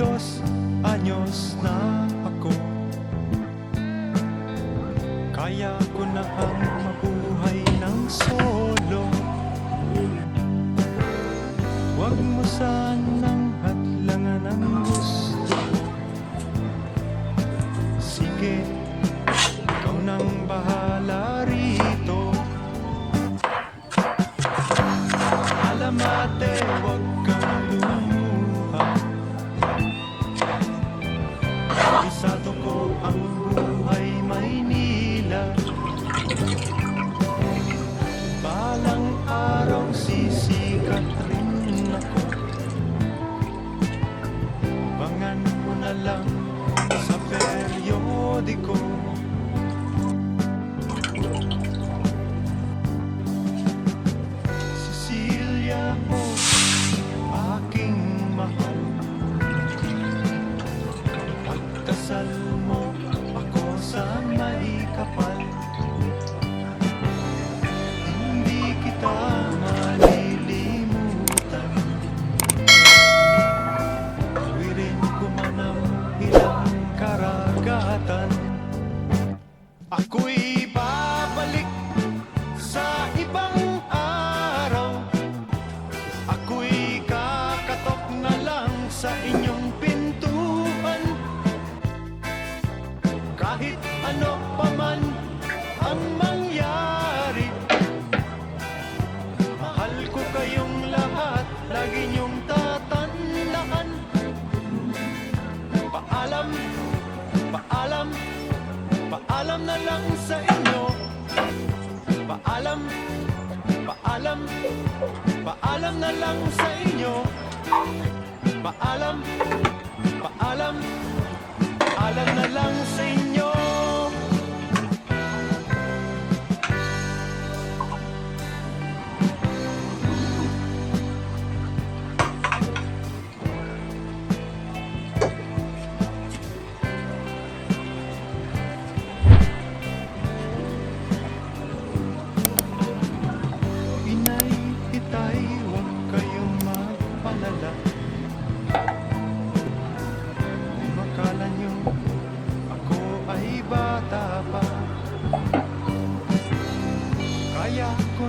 22 anyos na ako. Kaya ko na ang mabuhay ng solo. Huwag mo sanang hadlangan ang gusto. Sige, ikaw nang bahala rito. Alamate, huwag paalam na lang sa inyo. Paalam, paalam, paalam na lang sa inyo. Paalam,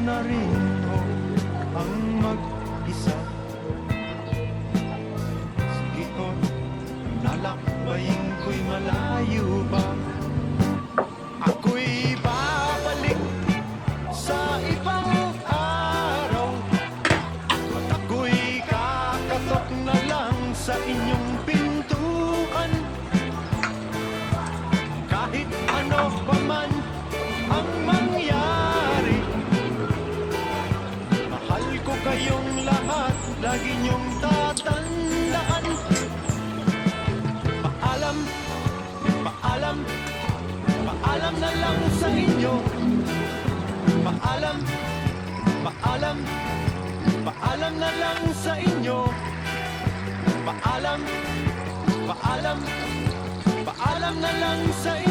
na rin ang mag-isa lagi niyong tatandaan. Paalam, paalam, paalam na lang sa inyo. Paalam, paalam, paalam na lang sa inyo. Paalam, paalam, paalam na lang sa inyo